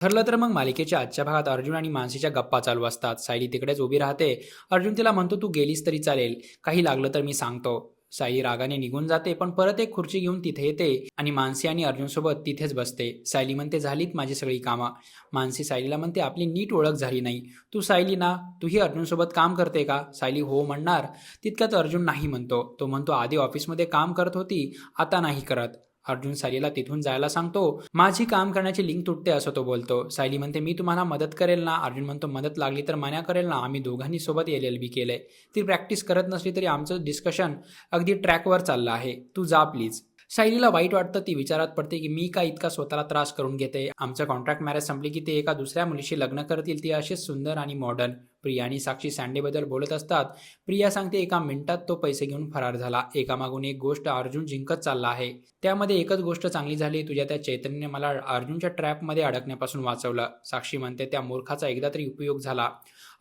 ठरलं तर मग मालिकेच्या आजच्या भागात अर्जुन आणि मानसीच्या गप्पा चालू असतात. सायली तिकडेच उभी राहते. अर्जुन तिला म्हणतो तू गेलीस तरी चालेल. काही लागलं तर मी सांगतो. सायली रागाने निघून जाते पण परत एक खुर्ची घेऊन तिथे येते आणि मानसी आणि अर्जुनसोबत तिथेच बसते. सायली म्हणते झालीत माझी सगळी कामं. मानसी सायलीला म्हणते आपली नीट ओळख झाली नाही. तू सायली ना तूही अर्जुनसोबत काम करते का? सायली हो म्हणणार. तितक्यात अर्जुन नाही म्हणतो. तो म्हणतो आधी ऑफिसमध्ये काम करत होती आता नाही करत. अर्जुन सायलीला तिथून जायला सांगतो माझी काम करण्याची लिंक तुटते असं तो बोलतो. सायली म्हणते मी तुम्हाला मदत करेल ना? अर्जुन म्हणतो मदत लागली तर मान्या करेल ना? आम्ही दोघांनी सोबत एल एल बी केलंय. ती प्रॅक्टिस करत नसली तरी आमचं डिस्कशन अगदी ट्रॅकवर चाललं आहे. तू जा प्लीज. सायलीला वाईट वाटतं ती विचारात पडते की मी का इतका स्वतःला त्रास करून घेते? आमचं कॉन्ट्रॅक्ट मॅरेज संपली की ते एका दुसऱ्या मुलीशी लग्न करतील ती अशीच सुंदर आणि मॉडर्न प्रिया आणि साक्षी सँडेबद्दल बोलत असतात. प्रिया सांगते एका मिनिटात तो पैसे घेऊन फरार झाला. एकामागून एक गोष्ट अर्जुन जिंकत चालला आहे. त्यामध्ये एकच गोष्ट चांगली झाली तुझ्या त्या चैतन्याने मला अर्जुनच्या ट्रॅपमध्ये अडकण्यापासून वाचवलं. साक्षी म्हणते त्या मूर्खाचा एकदा तरी उपयोग झाला.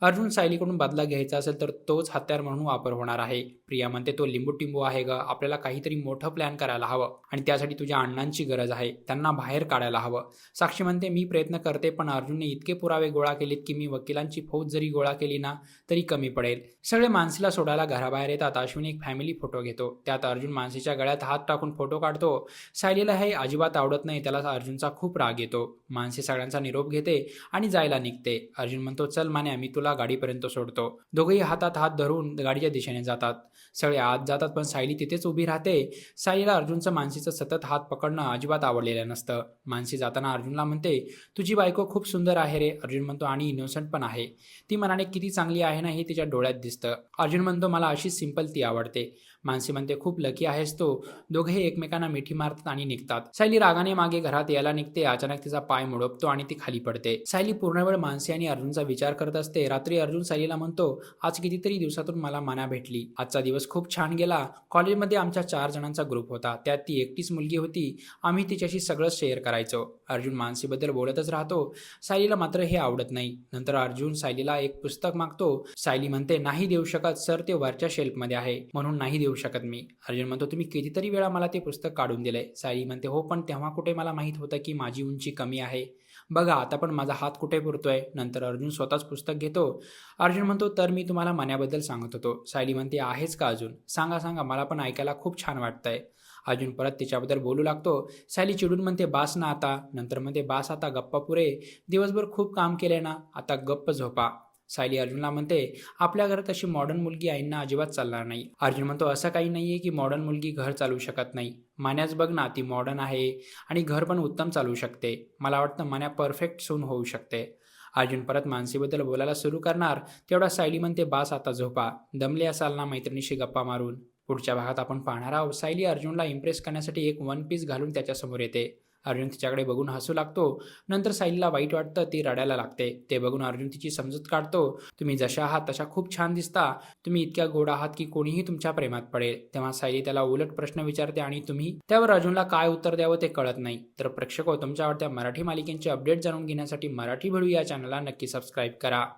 अर्जुन सायलीकडून बदला घ्यायचा असेल तर तोच हत्यार म्हणून वापर होणार आहे. प्रिया म्हणते तो लिंबू टिंबू आहे ग. आपल्याला काहीतरी मोठं प्लॅन करायला हवं आणि त्यासाठी तुझ्या अण्णांची गरज आहे. त्यांना बाहेर काढायला हवं. साक्षी म्हणते मी प्रयत्न करते पण अर्जुनने इतके पुरावे गोळा केलेत की मी वकिलांची फौज जरी गोळा केली ना तरी कमी पडेल. सगळे मानसीला सोडायला घराबाहेर येतात. अश्विन एक फॅमिली फोटो घेतो. त्यात अर्जुन मानसीच्या गळ्यात हात टाकून फोटो काढतो. सायलीला हे अजिबात आवडत नाही. त्याला अर्जुनचा खूप राग येतो. मानसी सगळ्यांचा निरोप घेते आणि जायला निघते. अर्जुन म्हणतो चल माने मी तुला गाडीपर्यंत सोडतो. दोघेही हातात हात धरून गाडीच्या दिशेने जातात. सगळे आत जातात पण सायली तिथेच उभी राहते. सायलीला अर्जुनचं मानसीचं सतत हात पकडणं अजिबात आवडलेलं नसतं. मानसी जाताना अर्जुनला म्हणते तुझी बायको खूप सुंदर आहे रे. अर्जुन म्हणतो आणि इनोसंट पण आहे. ती मनाने किती चांगली आहे ना हे तिच्या डोळ्यात दिसतं. अर्जुन म्हणतो मला अशी सिंपल ती आवडते. मानसी म्हणते खूप लकी आहेस तो. दोघेही एकमेकांना मिठी मारतात आणि निघतात. सायली रागाने मागे घरात यायला निघते अचानक तिचा पाय मुडपतो आणि ती खाली पडते. सायली पूर्ण वेळ मानसी आणि अर्जुनचा विचार करत असते. रात्री अर्जुन सायलीला म्हणतो आज कितीतरी दिवसातून मला मना भेटली. आजचा दिवस खूप छान गेला. कॉलेजमध्ये आमच्या चार जणांचा ग्रुप होता. त्यात ती एकटीच मुलगी होती. आम्ही तिच्याशी सगळं शेअर करायचो. अर्जुन मानसीबद्दल बोलतच राहतो. सायलीला मात्र हे आवडत नाही. नंतर अर्जुन सायलीला एक पुस्तक मागतो. सायली म्हणते नाही देऊ शकत सर ते वरच्या शेल्फमध्ये आहे. म्हणून नाही देऊ शकत मी. अर्जुन म्हणतो तुम्ही कितीतरी वेळा मला ते पुस्तक काढून दिले सायली म्हणते हो पण तेव्हा कुठे मला माहीत होतं की माझी उंची कमी आहे? बघा आता पण माझा हात कुठे पुरतोय? नंतर अर्जुन स्वतःच पुस्तक घेतो. अर्जुन म्हणतो तर मी तुम्हाला मण्याबद्दल सांगत होतो. सायली म्हणते आहेच का अजून? सांगा सांगा मला पण ऐकायला खूप छान वाटतंय. अर्जुन परत तिच्याबद्दल बोलू लागतो. सायली चिडून म्हणते बास ना आता. नंतर म्हणते बास आता गप्पा पुरे. दिवसभर खूप काम केले ना. आता गप्प झोपा. सायली अर्जुनला म्हणते आपल्या घरात अशी मॉडर्न मुलगी आईंना अजिबात चालणार नाही. अर्जुन म्हणतो असं काही नाही आहे की मॉडर्न मुलगी घर चालवू शकत नाही. मान्याच बघ ना ती मॉडर्न आहे आणि घर पण उत्तम चालवू शकते. मला वाटतं मान्या परफेक्ट सून होऊ शकते. अर्जुन परत मानसीबद्दल बोलायला सुरू करणार. तेवढा सायली म्हणते बास आता झोपा. दमले असाल ना मैत्रिणीशी गप्पा मारून. पुढच्या भागात आपण पाहणार आहोत. सायली अर्जुनला इम्प्रेस करण्यासाठी एक वन पीस घालून त्याच्यासमोर येते. अर्जुन तिच्याकडे बघून हसू लागतो. नंतर सायलीला वाईट वाटतं ती रडायला लागते. ते बघून अर्जुन तिची समजूत काढतो. तुम्ही जशा आहात तशा खूप छान दिसता. तुम्ही इतक्या गोड आहात की कोणीही तुमच्या प्रेमात पडेल. तेव्हा सायली त्याला उलट प्रश्न विचारते आणि तुम्ही? त्यावर अर्जुनला काय उत्तर द्यावं ते कळत नाही. तर प्रेक्षक तुमच्या आवडत्या मराठी मालिकेंचे अपडेट जाणून घेण्यासाठी मराठी भरू या चॅनलला नक्की सबस्क्राईब करा.